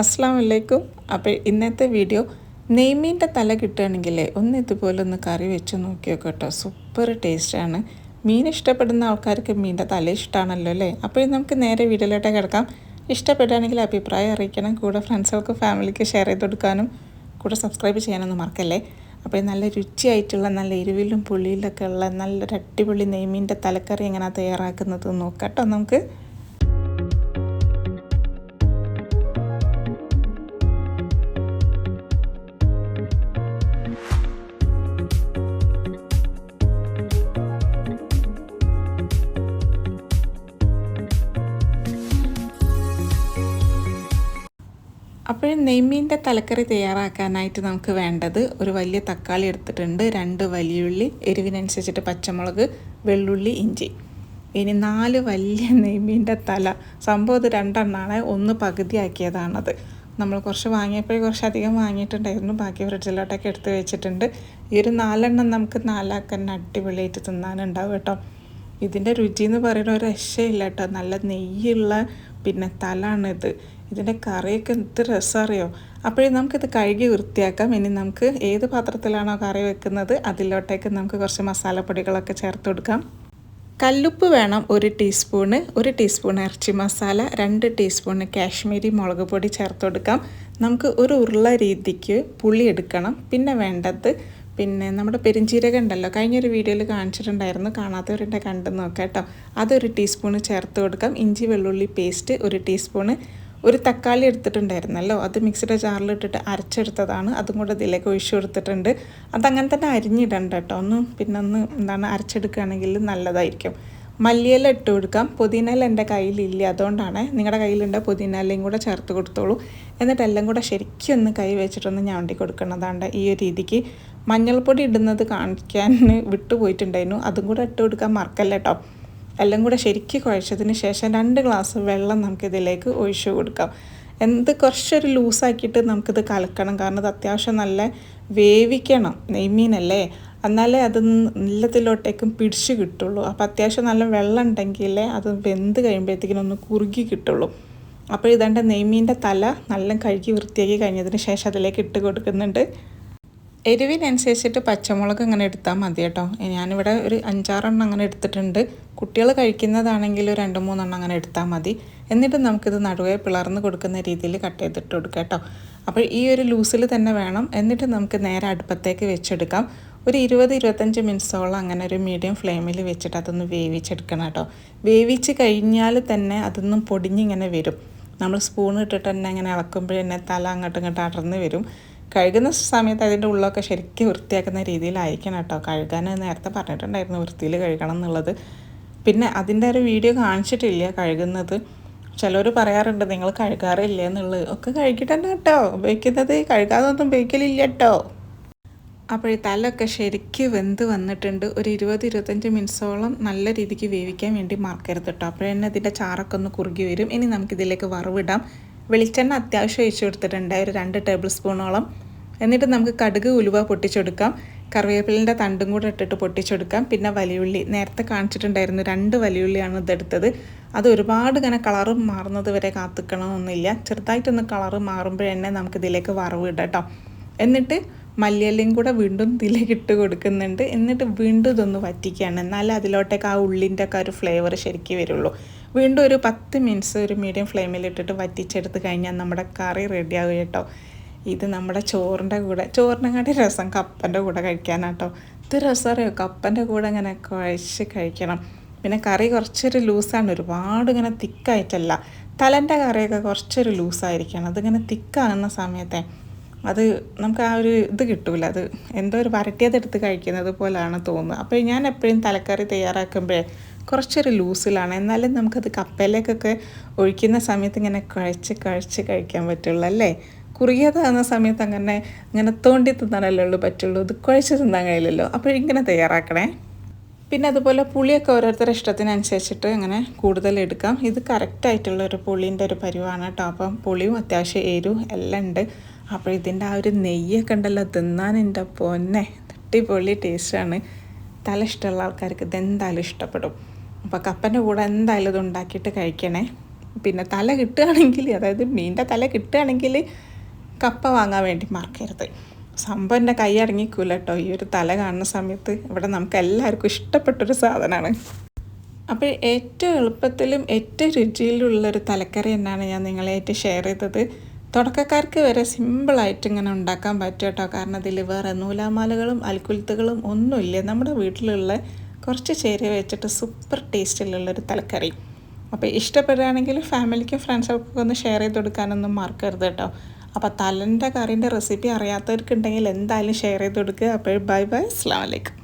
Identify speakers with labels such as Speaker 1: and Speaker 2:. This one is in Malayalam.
Speaker 1: അസ്സാം വലൈക്കും അപ്പോൾ ഇന്നത്തെ വീഡിയോ നെയ്മീന്റെ തല കിട്ടുകയാണെങ്കിൽ ഒന്ന് ഇതുപോലെ ഒന്ന് കറി വെച്ച് നോക്കിയോ കേട്ടോ. സൂപ്പർ ടേസ്റ്റാണ്. മീൻ ഇഷ്ടപ്പെടുന്ന ആൾക്കാർക്ക് മീന്റെ തല ഇഷ്ടമാണല്ലോ അല്ലേ? അപ്പോൾ നമുക്ക് നേരെ വീഡിയോയിലോട്ട് കിടക്കാം. ഇഷ്ടപ്പെടുകയാണെങ്കിൽ അഭിപ്രായം അറിയിക്കണം. കൂടെ ഫ്രണ്ട്സുകൾക്ക് ഫാമിലിക്ക് ഷെയർ ചെയ്ത് കൊടുക്കാനും കൂടെ സബ്സ്ക്രൈബ് ചെയ്യാനൊന്നും മറക്കല്ലേ? അപ്പോൾ നല്ല രുചിയായിട്ടുള്ള നല്ല എരിവിലും പുളിയിലൊക്കെ ഉള്ള നല്ലൊരു അടിപൊളി നെയ്മീന്റെ തലക്കറി എങ്ങനെയാണ് തയ്യാറാക്കുന്നത് നോക്കാം കേട്ടോ നമുക്ക്. അപ്പോൾ നെയ്മീന്റെ തലക്കറി തയ്യാറാക്കാനായിട്ട് നമുക്ക് വേണ്ടത് ഒരു വലിയ തക്കാളി എടുത്തിട്ടുണ്ട്. രണ്ട് വലിയുള്ളി എരിവിനനുസരിച്ചിട്ട് പച്ചമുളക് വെള്ളുള്ളി ഇഞ്ചി. ഇനി നാല് വലിയ നെയ്മീന്റെ തല. സംഭവം ഇത് രണ്ടെണ്ണമാണ്. ഒന്ന് പകുതിയാക്കിയതാണത്. നമ്മൾ കുറച്ച് വാങ്ങിയപ്പോഴേ കുറച്ച് അധികം വാങ്ങിയിട്ടുണ്ടായിരുന്നു. ബാക്കി ഫ്രിഡ്ജിലോട്ടൊക്കെ എടുത്ത് വെച്ചിട്ടുണ്ട്. ഈ ഒരു നാലെണ്ണം നമുക്ക് നാലാക്കന്നെ അടിപൊളിയായിട്ട് തിന്നാനുണ്ടാവും കേട്ടോ. ഇതിന്റെ രുചി എന്ന് പറയുന്ന ഒരു രക്ഷയില്ല കേട്ടോ. നല്ല നെയ്യുള്ള പിന്നെ തലാണിത്. ഇതിന്റെ കറിയൊക്കെ എന്ത് രസമറിയോ? അപ്പോഴേ നമുക്കിത് കഴുകി വൃത്തിയാക്കാം. ഇനി നമുക്ക് ഏത് പാത്രത്തിലാണോ കറി വെക്കുന്നത് അതിലോട്ടേക്ക് നമുക്ക് കുറച്ച് മസാലപ്പൊടികളൊക്കെ ചേർത്ത് കൊടുക്കാം. കല്ലുപ്പ് വേണം ഒരു ടീസ്പൂണ്. ഒരു ടീസ്പൂൺ ഇറച്ചി മസാല. രണ്ട് ടീസ്പൂണ് കാശ്മീരി മുളക് പൊടി ചേർത്ത് കൊടുക്കാം. നമുക്ക് ഒരു ഉരുള രീതിക്ക് പുളി എടുക്കണം. പിന്നെ വേണ്ടത് പിന്നെ നമ്മുടെ പെരിഞ്ചീരകം ഉണ്ടല്ലോ കഴിഞ്ഞൊരു വീഡിയോയിൽ കാണിച്ചിട്ടുണ്ടായിരുന്നു കാണാത്തവരുടെ കണ്ടു നോക്കാം കേട്ടോ. അതൊരു ടീസ്പൂണ് ചേർത്ത് കൊടുക്കാം. ഇഞ്ചി വെള്ളുള്ളി പേസ്റ്റ് ഒരു ടീസ്പൂണ്. ഒരു തക്കാളി എടുത്തിട്ടുണ്ടായിരുന്നല്ലോ അത് മിക്സിയുടെ ജാറിലിട്ടിട്ട് അരച്ചെടുത്തതാണ്. അതും കൂടെ ഇതിലേക്ക് ഒഴിച്ചു കൊടുത്തിട്ടുണ്ട്. അതങ്ങനെ തന്നെ അരിഞ്ഞിടണ്ട കേട്ടോ. ഒന്ന് പിന്നെ ഒന്ന് എന്താണ് അരച്ചെടുക്കുകയാണെങ്കിൽ നല്ലതായിരിക്കും. മല്ലിയില ഇട്ട് കൊടുക്കാം. പുതിനയില എന്റെ കയ്യിലില്ല അതുകൊണ്ടാണ് നിങ്ങളുടെ കയ്യിലുണ്ട് പുതിനയിലയും കൂടെ ചേർത്ത് കൊടുത്തോളൂ. എന്നിട്ട് എല്ലാം കൂടെ ശരിക്കും ഒന്ന് കൈ വെച്ചിട്ടൊന്ന് ഞാണ്ടി കൊടുക്കുന്നതാണ് ഈ ഒരു രീതിക്ക്. മഞ്ഞൾപ്പൊടി ഇടുന്നത് കാണിക്കാൻ വിട്ടുപോയിട്ടുണ്ടായിരുന്നു. അതും കൂടെ ഇട്ട് കൊടുക്കാൻ മറക്കല്ല കേട്ടോ എല്ലാം കൂടെ ശരിക്ക് കുഴച്ചതിന് ശേഷം രണ്ട് ഗ്ലാസ് വെള്ളം നമുക്കിതിലേക്ക് ഒഴിച്ചു കൊടുക്കാം. എന്ത് കുറച്ചൊരു ലൂസാക്കിയിട്ട് നമുക്കിത് കലക്കണം. കാരണം ഇത് അത്യാവശ്യം നല്ല വേവിക്കണം നെയ്മീനല്ലേ. എന്നാലേ അത് നീളത്തിലോട്ടേക്കും പിടിച്ച് കിട്ടുള്ളൂ. അപ്പോൾ അത്യാവശ്യം നല്ല വെള്ളം ഉണ്ടെങ്കിലേ അത് വെന്ത് കഴിയുമ്പോഴത്തേക്കിനും ഒന്ന് കുറുകി കിട്ടുള്ളൂ. അപ്പോൾ ഇതാണ്ട് നെയ്മീന്റെ തല നല്ല കഴുകി വൃത്തിയാക്കി കഴിഞ്ഞതിന് ശേഷം അതിലേക്ക് ഇട്ട് കൊടുക്കുന്നുണ്ട്. എരിവിനനുസരിച്ചിട്ട് പച്ചമുളക് ഇങ്ങനെ എടുത്താൽ മതി കേട്ടോ. ഞാനിവിടെ ഒരു അഞ്ചാറെണ്ണം അങ്ങനെ എടുത്തിട്ടുണ്ട്. കുട്ടികൾ കഴിക്കുന്നതാണെങ്കിൽ രണ്ട് മൂന്നെണ്ണം അങ്ങനെ എടുത്താൽ മതി. എന്നിട്ട് നമുക്കിത് നടുവേ പിളർന്ന് കൊടുക്കുന്ന രീതിയിൽ കട്ട് ചെയ്തിട്ട് കൊടുക്കാം കേട്ടോ. അപ്പോൾ ഈ ഒരു ലൂസിൽ തന്നെ വേണം. എന്നിട്ട് നമുക്ക് നേരെ അടുപ്പത്തേക്ക് വെച്ചെടുക്കാം. ഒരു ഇരുപത് ഇരുപത്തഞ്ച് മിനിറ്റ്സോളം അങ്ങനെ ഒരു മീഡിയം ഫ്ലെയിമിൽ വെച്ചിട്ട് അതൊന്ന് വേവിച്ചെടുക്കണം കേട്ടോ. വേവിച്ച് കഴിഞ്ഞാൽ തന്നെ അതൊന്നും പൊടിഞ്ഞിങ്ങനെ വരും. നമ്മൾ സ്പൂൺ ഇട്ടിട്ട് തന്നെ ഇങ്ങനെ ഇളക്കുമ്പോൾ തന്നെ തല അങ്ങോട്ടും ഇങ്ങോട്ട് അടർന്ന് വരും. കഴുകുന്ന സമയത്ത് അതിന്റെ ഉള്ളൊക്കെ ശരിക്കും വൃത്തിയാക്കുന്ന രീതിയിലായിരിക്കണം കേട്ടോ. കഴുകാൻ നേരത്തെ പറഞ്ഞിട്ടുണ്ടായിരുന്നു വൃത്തിയിൽ കഴുകണം എന്നുള്ളത്. പിന്നെ അതിന്റെ ഒരു വീഡിയോ കാണിച്ചിട്ടില്ല കഴുകുന്നത്. ചിലർ പറയാറുണ്ട് നിങ്ങൾ കഴുകാറില്ല എന്നുള്ളത്. ഒക്കെ കഴുകിയിട്ടുണ്ട് കേട്ടോ. ഉപയോഗിക്കുന്നത് കഴുകാതൊന്നും ഉപയോഗിക്കലില്ല കേട്ടോ. അപ്പോൾ തലൊക്കെ ശരിക്ക് വെന്ത് വന്നിട്ടുണ്ട്. ഒരു ഇരുപത് ഇരുപത്തഞ്ച് മിനിറ്റ്സോളം നല്ല രീതിക്ക് വേവിക്കാൻ വേണ്ടി മറക്കരുത് കേട്ടോ. അപ്പോഴന്നെ ഇതിന്റെ ചാറൊക്കെ ഒന്ന് കുറുകി വരും. ഇനി നമുക്കിതിലേക്ക് വറവിടാം. വെളിച്ചെണ്ണ അത്യാവശ്യം ഒഴിച്ചു കൊടുത്തിട്ടുണ്ട്. ഒരു രണ്ട് ടേബിൾ സ്പൂണോളം എന്നിട്ട് നമുക്ക് കടുക് ഉലുവ പൊട്ടിച്ചെടുക്കാം. കറിവേപ്പിലിന്റെ തണ്ടും കൂടെ ഇട്ടിട്ട് പൊട്ടിച്ചെടുക്കാം. പിന്നെ വലിയുള്ളി. നേരത്തെ കാണിച്ചിട്ടുണ്ടായിരുന്നു രണ്ട് വലിയുള്ളിയാണ് ഇതെടുത്തത്. അത് ഒരുപാട് ഇങ്ങനെ കളറും മാറുന്നത് വരെ കാത്തിക്കണമെന്നില്ല. ചെറുതായിട്ടൊന്ന് കളറ് മാറുമ്പോഴന്നെ നമുക്ക് ഇതിലേക്ക് വറവ് ഇടാം കേട്ടോ. എന്നിട്ട് മല്ലിയല്ലിയും കൂടെ വീണ്ടും ഇതിലേക്ക് ഇട്ട് കൊടുക്കുന്നുണ്ട്. എന്നിട്ട് വീണ്ടും ഇതൊന്ന് വറ്റിക്കുകയാണ്. എന്നാലേ അതിലോട്ടേക്ക് ആ ഉള്ളിന്റെ ഒക്കെ ഒരു ഫ്ലേവർ ശരിക്കും വരുള്ളൂ. വീണ്ടും ഒരു പത്ത് മിനിറ്റ്സ് ഒരു മീഡിയം ഫ്ലെയിമിൽ ഇട്ടിട്ട് വറ്റിച്ചെടുത്ത് കഴിഞ്ഞാൽ നമ്മുടെ കറി റെഡിയാകും കേട്ടോ. ഇത് നമ്മുടെ ചോറിന്റെ കൂടെ ചോറിനെക്കാട്ടി രസം കപ്പന്റെ കൂടെ കഴിക്കാനാട്ടോ. ഇത് രസം അറിയോ? കപ്പന്റെ കൂടെ ഇങ്ങനെ കുഴച്ച് കഴിക്കണം. പിന്നെ കറി കുറച്ചൊരു ലൂസാണ് ഒരുപാട് ഇങ്ങനെ തിക്കായിട്ടല്ല. തലന്റെ കറിയൊക്കെ കുറച്ചൊരു ലൂസായിരിക്കണം അതിങ്ങനെ തിക്കാകുന്ന സമയത്തെ അത് നമുക്ക് ആ ഒരു ഇത് കിട്ടൂല. അത് എന്തോ ഒരു വരട്ടിയതെടുത്ത് കഴിക്കുന്നത് പോലെയാണ് തോന്നുന്നത് അപ്പോൾ ഞാൻ എപ്പോഴും തലക്കറി തയ്യാറാക്കുമ്പോഴേ കുറച്ചൊരു ലൂസിലാണ്. എന്നാലും നമുക്കത് കപ്പയിലേക്കൊക്കെ ഒഴിക്കുന്ന സമയത്ത് ഇങ്ങനെ കുഴച്ച് കുഴച്ച് കഴിക്കാൻ പറ്റുള്ളൂ അല്ലേ? കുറുകിയതാകുന്ന സമയത്ത് അങ്ങനെ ഇങ്ങനെ തോണ്ടി തിന്നാനല്ലേ ഉള്ളൂ പറ്റുള്ളൂ. ഇത് കുഴച്ച് തിന്നാൻ കഴിയില്ലല്ലോ. അപ്പോൾ ഇങ്ങനെ തയ്യാറാക്കണേ. പിന്നെ അതുപോലെ പുളിയൊക്കെ ഓരോരുത്തരുടെ ഇഷ്ടത്തിനനുസരിച്ചിട്ട് അങ്ങനെ കൂടുതൽ എടുക്കാം. ഇത് കറക്റ്റായിട്ടുള്ള ഒരു പുളീന്റെ ഒരു പരിവാണ് കേട്ടോ. അപ്പം പുളിയും അത്യാവശ്യം എരിവും എല്ലാം ഉണ്ട്. അപ്പോൾ ഇതിന്റെ ആ ഒരു നെയ്യൊക്കെ ഉണ്ടല്ലോ തിന്നാൻ എന്റെ പൊന്നെ. തട്ടിപ്പൊളി ടേസ്റ്റാണ് തല ഇഷ്ടമുള്ള ആൾക്കാർക്ക് ഇതെന്തായാലും ഇഷ്ടപ്പെടും. അപ്പോൾ കപ്പന്റെ കൂടെ എന്തായാലും ഇത് ഉണ്ടാക്കിയിട്ട് കഴിക്കണേ. പിന്നെ തല കിട്ടുകയാണെങ്കിൽ അതായത് മീന്റെ തല കിട്ടുകയാണെങ്കിൽ കപ്പ വാങ്ങാൻ വേണ്ടി മറക്കരുത്. സംഭവം എന്റെ കൈ അടങ്ങിക്കൂല കേട്ടോ. ഈ ഒരു തല കാണുന്ന സമയത്ത് ഇവിടെ നമുക്ക് എല്ലാവർക്കും ഇഷ്ടപ്പെട്ടൊരു സാധനമാണ്. അപ്പോൾ ഏറ്റവും എളുപ്പത്തിലും ഏറ്റവും രുചിയിലുള്ളൊരു തലക്കറി എന്നാണ് ഞാൻ നിങ്ങളായിട്ട് ഷെയർ ചെയ്തത്. തുടക്കക്കാർക്ക് വരെ സിമ്പിളായിട്ട് ഇങ്ങനെ ഉണ്ടാക്കാൻ പറ്റും കേട്ടോ. കാരണം ഇതിൽ വേറെ നൂലാമാലകളും അൽക്കുലത്തുകളും ഒന്നുമില്ല. നമ്മുടെ വീട്ടിലുള്ള കുറച്ച് ചേരുവ വെച്ചിട്ട് സൂപ്പർ ടേസ്റ്റിലുള്ളൊരു തലക്കറി. അപ്പോൾ ഇഷ്ടപ്പെടുകയാണെങ്കിൽ ഫാമിലിക്കും ഫ്രണ്ട്സുകൾക്കൊക്കെ ഒന്ന് ഷെയർ ചെയ്ത് കൊടുക്കാനൊന്നും മറക്കരുത് കേട്ടോ. അപ്പോൾ തലന്റെ കറീന്റെ റെസിപ്പി അറിയാത്തവർക്കുണ്ടെങ്കിൽ എന്തായാലും ഷെയർ ചെയ്ത് കൊടുക്കുക അപ്പോൾ ബൈ ബൈ അസ്സാം വലൈക്കും